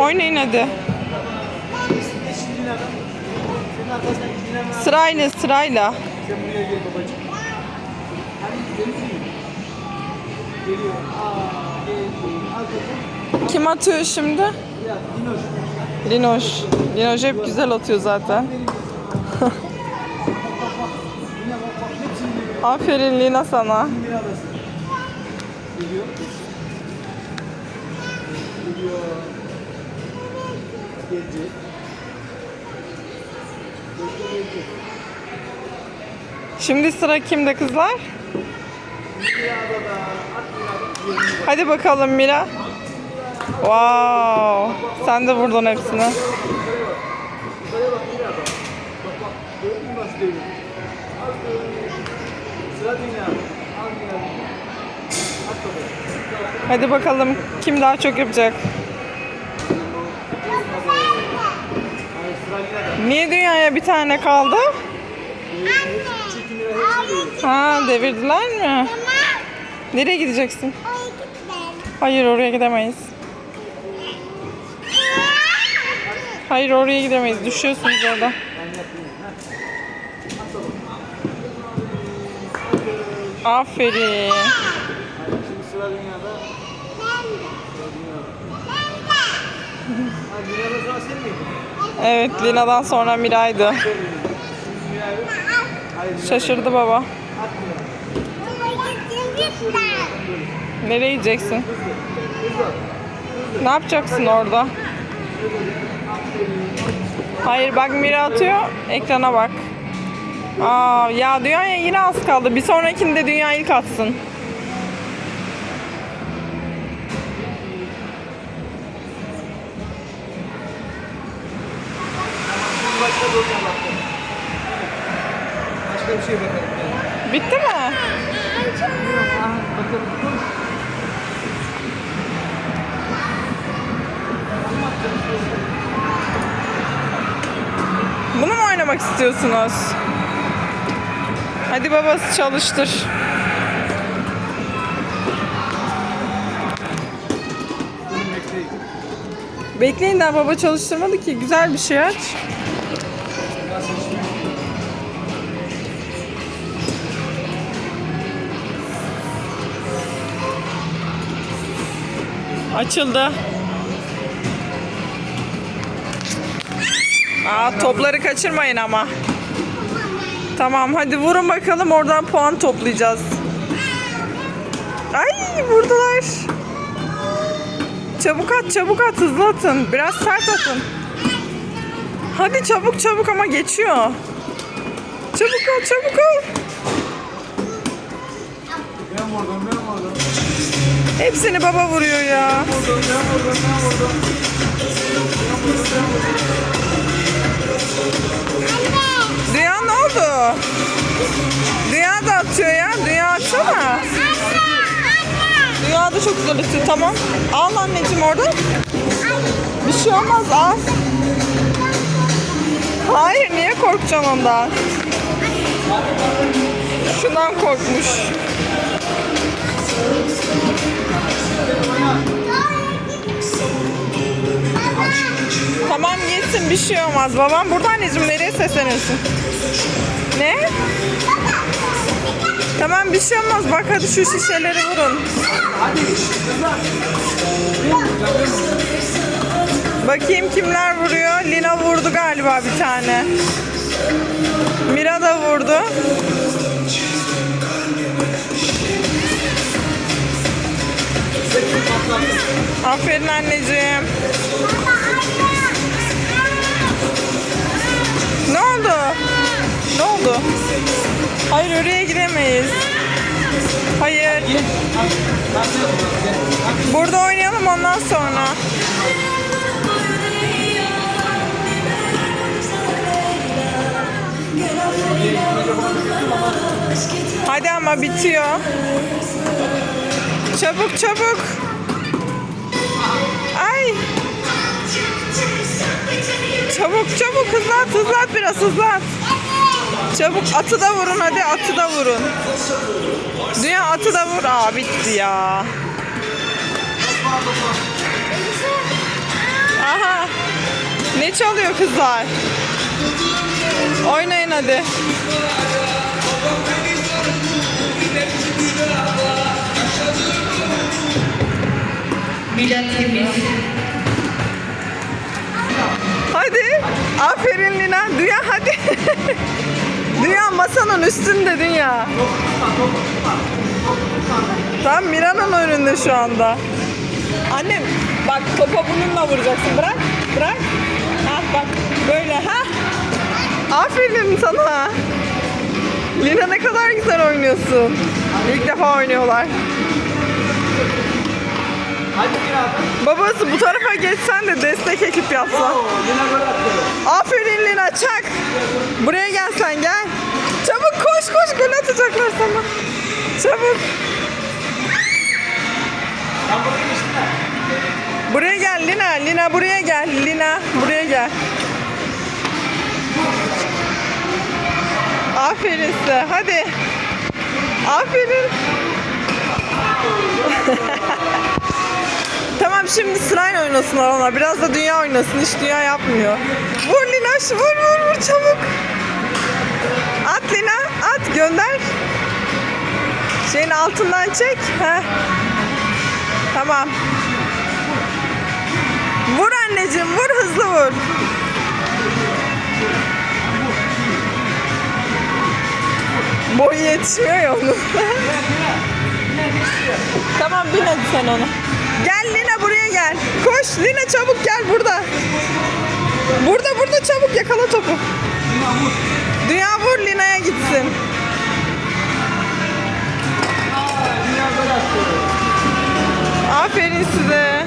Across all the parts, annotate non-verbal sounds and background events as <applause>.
Oynayın hadi. Sırayla sırayla. Kim atıyor şimdi? Linoş. Linoş hep güzel atıyor zaten. <laughs> Aferin Lina sana. Geliyor. Geliyor. Bekle. Şimdi sıra kimde kızlar? Hadi bakalım Mira. Wow. Sen de vurdun hepsini. Hadi bakalım kim daha çok yapacak. Hayır sıra Mirada. Niye dünyaya bir tane kaldı? Dövüyor. Ha devirdiler mi? Nereye gideceksin? Hayır oraya gidemeyiz. Hayır oraya gidemeyiz. Düşüyorsunuz orada. Ben. Aferin. Hayır, Şimdi sıra dünyada. Evet Lina'dan sonra Miray'dı. Şaşırdı baba. Nereye gideceksin? Ne yapacaksın orada? Hayır bak Mira atıyor. Ekrana bak. Aa, ya dünyaya yine az kaldı. Bir sonrakinde dünya ilk atsın. Oynamak istiyorsunuz? Hadi babası çalıştır. Bekleyin. Daha baba çalıştırmadı ki. Güzel bir şey aç. Açıldı. Aa, topları kaçırmayın ama. Tamam hadi vurun bakalım oradan puan toplayacağız. Ay vurdular. Çabuk at çabuk at hızlı atın. Biraz sert atın. Hadi çabuk çabuk ama geçiyor. Çabuk ol çabuk ol. Ben vurdum, ben vurdum. Hepsini baba vuruyor ya. Vurdum, ben vurdum, ben vurdum. Dünya ne oldu? Dünya da atıyor ya. Dünya atsana. Dünya da çok güzel atıyor. Tamam. Al anneciğim orada. Bir şey olmaz al. Hayır niye korkacaksın ondan? Şundan korkmuş. Bir şey olmaz. Babam burada anneciğim nereye sesleniyorsun? Ne? Tamam bir şey olmaz. Bak hadi şu şişeleri vurun. Bakayım kimler vuruyor. Lina vurdu galiba bir tane. Mira da vurdu. Aferin anneciğim. Ne oldu? Hayır oraya gidemeyiz. Hayır. Burada oynayalım ondan sonra. Hadi ama bitiyor. Çabuk çabuk. Ay. Çabuk çabuk hızlat hızlat biraz hızlat. Çabuk atı da vurun hadi atı da vurun. Dünya atı da vur. Aa bitti ya. Ne çalıyor kızlar? Oynayın hadi. Mila Temiz. Hadi. Aferin Lina. Dünya hadi. <laughs> Dünya masanın üstünde Dünya. Tam Mira'nın önünde şu anda. Annem bak topa bununla vuracaksın. Bırak. Bırak. Ha bak böyle ha. Aferin sana. Lina ne kadar güzel oynuyorsun. İlk defa oynuyorlar. Hadi. Babası bu tarafa geçsen de destek ekip yapsan. Gol attı. Aferin Lina çak. Buraya gel sen gel. Çabuk koş koş gol atacaklar sana. Çabuk. Buraya gel Lina. Lina buraya gel. Lina buraya gel. Aferin size. Hadi. Aferin. <laughs> tamam şimdi sırayla oynasınlar onlar. Biraz da dünya oynasın. Hiç dünya yapmıyor. Vur Lina. şu- Vur vur vur çabuk. Gönder. Şeyin altından çek. Heh. Tamam. Vur anneciğim vur hızlı vur. Boyu yetişmiyor ya onun. <laughs> tamam bin hadi sen onu. Gel Lina buraya gel. Koş Lina çabuk gel burada. Burada burada çabuk yakala topu. Dünya vur Lina'ya gitsin. Aferin size.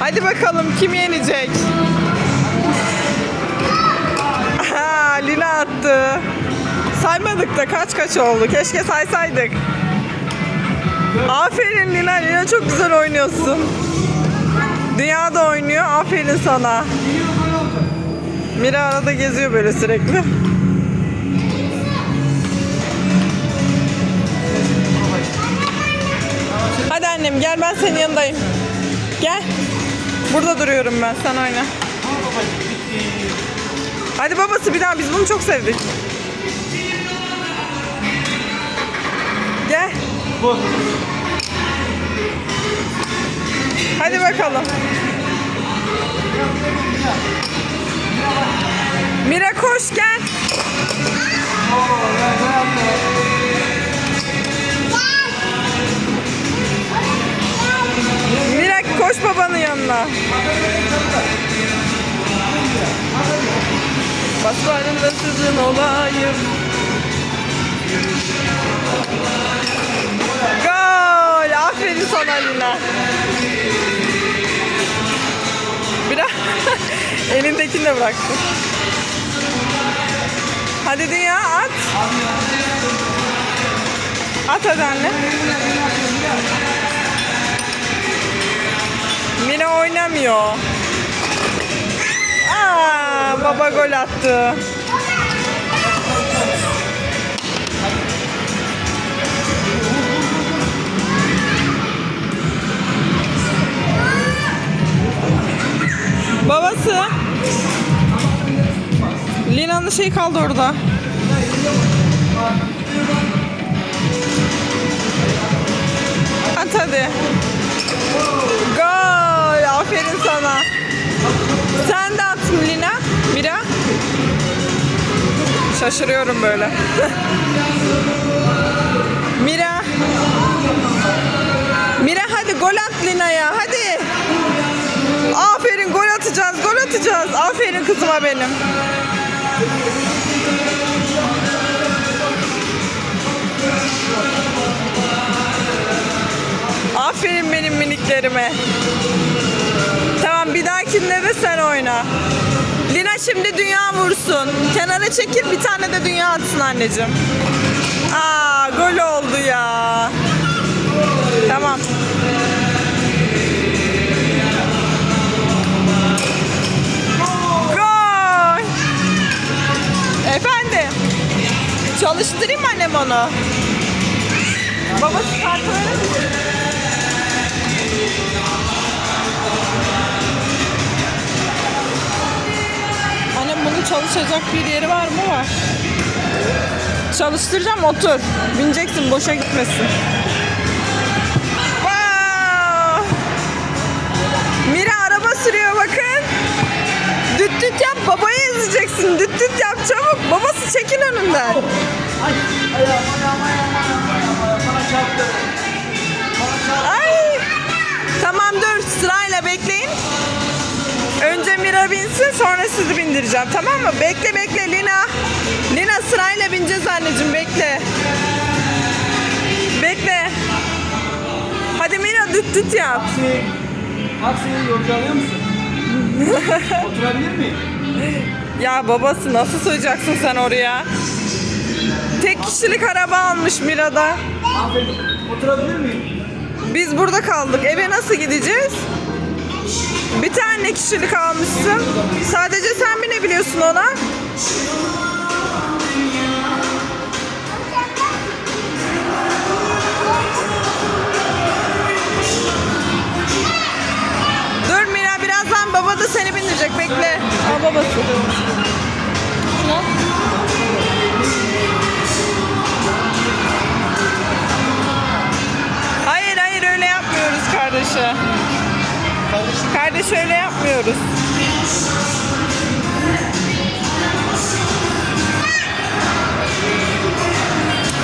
Hadi bakalım kim yenecek? Aha, Lina attı. Saymadık da kaç kaç oldu. Keşke saysaydık. Aferin Lina. Lina çok güzel oynuyorsun. Dünya da oynuyor. Aferin sana. Mira arada geziyor böyle sürekli. Hadi annem gel ben senin yanındayım. Gel. Burada duruyorum ben. Sen oyna. Hadi babası bir daha biz bunu çok sevdik. Gel. Bu. Hadi bakalım. Koş gel. Oo, ya gol attı. Mira koş babanın yanına. Baslarında sizin olayım. Gol! Aferin sana Lina. Biraz <laughs> elindekini de bıraktı. Hadi dünya at. At hadi anne. Mine oynamıyor. Aa, baba gol attı. Lina'nın şey kaldı orada. At hadi. Gol. Aferin sana. Sen de at Lina. Mira. Şaşırıyorum böyle. <laughs> Mira. Mira hadi gol at Lina'ya. Hadi. Aferin gol atacağız. Gol atacağız. Aferin kızıma benim. Aferin benim miniklerime. Tamam bir dahakinde de sen oyna. Lina şimdi dünya vursun. Kenara çekil bir tane de dünya atsın anneciğim. Çalıştırayım annem onu. Babası kartı verir misin? Annem bunun çalışacak bir yeri var mı? Var. Çalıştıracağım otur. Bineceksin boşa gitmesin. Babayı ezeceksin. Düt düt yap çabuk. Babası çekin önünden. Ay ayağım ayağım ayağım ayağım ayağım. Bana çarptı. Ay. Tamam dur sırayla bekleyin. Önce Mira binsin sonra sizi bindireceğim tamam mı? Bekle bekle Lina. Lina sırayla bineceğiz anneciğim bekle. Bekle. Hadi Mira düt düt yap. Taksi. Taksi yolcu alıyor musun? <laughs> Oturabilir miyim? Ya babası nasıl sığacaksın sen oraya? Tek kişilik araba almış Mira'da. Aferin. Oturabilir miyim? Biz burada kaldık. Eve nasıl gideceğiz? Bir tane kişilik almışsın. Sadece sen binebiliyorsun ona. Baba da seni bindirecek. Bekle. Al babası. Hayır hayır öyle yapmıyoruz. Kardeşim. Kardeş öyle yapmıyoruz.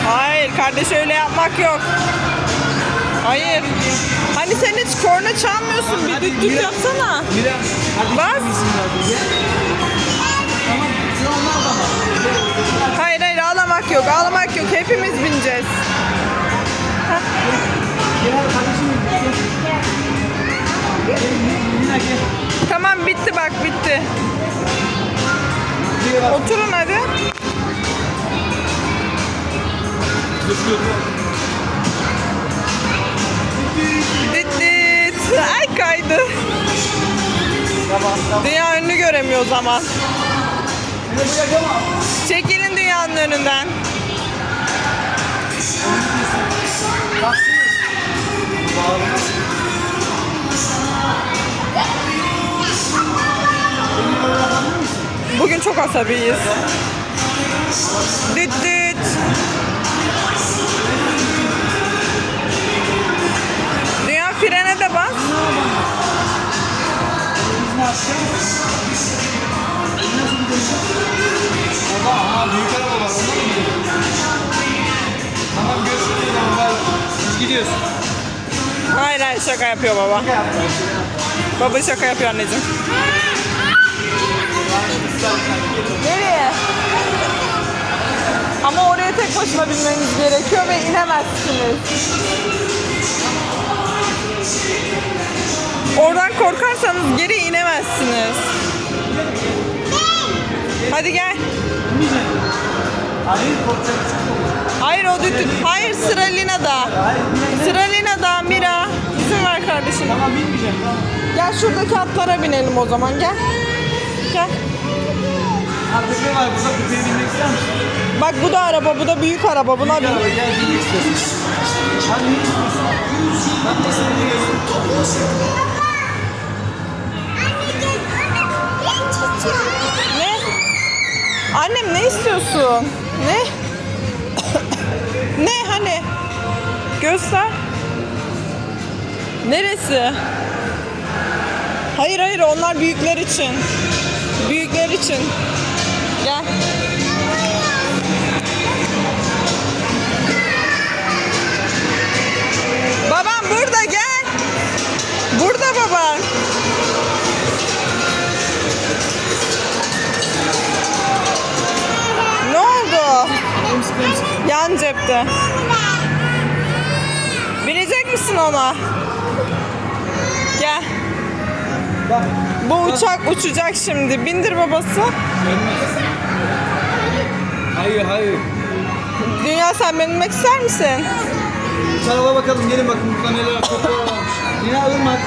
Hayır kardeş öyle yapmak yok. Hayır. Hani sen hiç korna çalmıyorsun. Bir düt yapsana. Hadi Bas. Hayır hayır ağlamak yok. Ağlamak yok. Hepimiz bineceğiz. Tamam bitti bak bitti. Oturun hadi. Dit. Ay kaydı. Dünya önünü göremiyor o zaman. Çekilin dünyanın önünden. Bugün çok asabiyiz. Düt düt. Baba aha büyük araba var ondan gidiyoruz. Hayır hayır şaka yapıyor baba. Baba şaka yapıyor anneciğim. Nereye? Ama oraya tek başına binmeniz gerekiyor ve inemezsiniz. Oradan korkarsanız geri inemezsiniz. Hadi gel. Hayır o düt. Hayır sıra Lina'da. Sıra Lina'da Mira. İzin ver kardeşim. Tamam bilmeyeceğim tamam. Gel şuradaki atlara binelim o zaman gel. Gel. Ha Pepe var burada Pepe'ye binmek ister misin? Bak bu da araba, bu da büyük araba. Buna bin. Gel binmek istiyorsun. Hadi ne istiyorsun? Ben de seni biliyorsun. Ne? Annem ne istiyorsun? Ne? ne hani? Göster. Neresi? Hayır hayır onlar büyükler için. Büyükler için. Gel. Babam burada gel. Burada baban. Cepte. Binecek misin ona? Gel. Bak. Bu uçak uçacak şimdi. Bindir babası. Hayır hayır. Dünya sen binmek ister misin? Tarafa bakalım gelin bakın burada neler var. Yine Irmak.